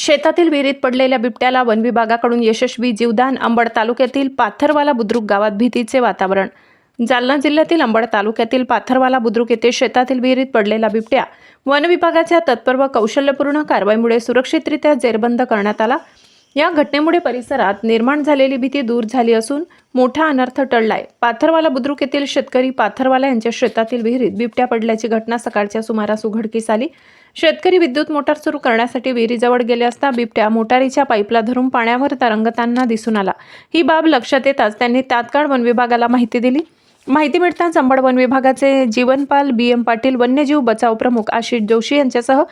शेतातील विहिरीत पडलेल्या बिबट्याला वन विभागाकडून यशस्वी जीवदान अंबड तालुक्यातील पाथरवाला बुद्रुक गावात भीतीचे वातावरण. जालना जिल्ह्यातील अंबड तालुक्यातील पाथरवाला बुद्रुक येथे शेतातील विहिरीत पडलेला बिबट्या वन विभागाच्या तत्पर व कौशल्यपूर्ण कारवाईमुळे सुरक्षितरित्या जेरबंद करण्यात आला. या घटनेमुळे परिसरात निर्माण झालेली भीती दूर झाली असून मोठा अनर्थ टळलाय. पाथरवाला बुद्रुक येथील शेतकरी पाथरवाला यांच्या शेतातील विहिरीत बिबट्या पडल्याची घटना सकाळच्या सुमारास उघडकीस आली. शेतकरी विद्युत मोटार सुरू करण्यासाठी विहिरीजवळ गेले असता बिबट्या मोटारीच्या पाईपला धरून पाण्यावर तरंगताना दिसून आला. ही बाब लक्षात येताच त्यांनी तात्काळ वन विभागाला माहिती दिली. माहिती मिळताच अंबड वन विभागाचे जीवनपाल बी एम पाटील वन्यजीव बचाव प्रमुख आशिष जोशी यांच्यासह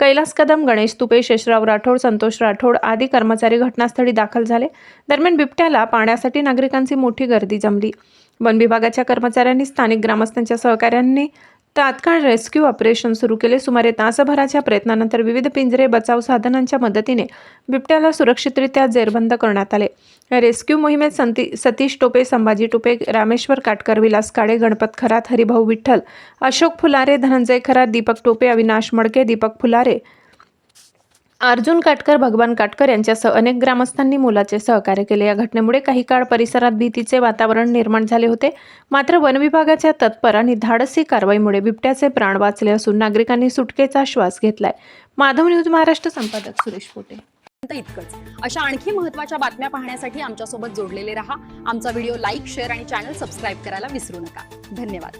कैलास कदम गणेश तुपे शेषराव राठोड संतोष राठोड आदी कर्मचारी घटनास्थळी दाखल झाले. दरम्यान बिबट्याला पाण्यासाठी नागरिकांची मोठी गर्दी जमली. वन विभागाच्या कर्मचाऱ्यांनी स्थानिक ग्रामस्थांच्या सहकार्यांनी तात्काळ रेस्क्यू ऑपरेशन सुरू केले. सुमारे तासभराच्या प्रयत्नानंतर विविध पिंजरे बचाव साधनांच्या मदतीने बिबट्याला सुरक्षितरित्या जेरबंद करण्यात आले. रेस्क्यू मोहिमेत संती सतीश टोपे संभाजी टोपे रामेश्वर काटकर विलास काळे गणपत खरात हरिभाऊ विठ्ठल अशोक फुलारे धनंजय खरात दीपक टोपे अविनाश मडके दीपक फुलारे अर्जुन काटकर भगवान काटकर यांच्यासह अनेक ग्रामस्थांनी मुलाचे सहकार्य केले. या घटनेमुळे काही काळ परिसरात भीतीचे वातावरण निर्माण झाले होते. मात्र वन विभागाच्या तत्पर आणि धाडसी कारवाईमुळे बिबट्याचे प्राण वाचले असून नागरिकांनी सुटकेचा श्वास घेतलाय. माधव न्यूज महाराष्ट्र संपादक सुरेश पोटे. इतकंच. अशा आणखी महत्त्वाच्या बातम्या पाहण्यासाठी आमच्यासोबत जोडलेले रहा. आमचा व्हिडिओ लाईक शेअर आणि चॅनल सबस्क्राईब करायला विसरू नका. धन्यवाद.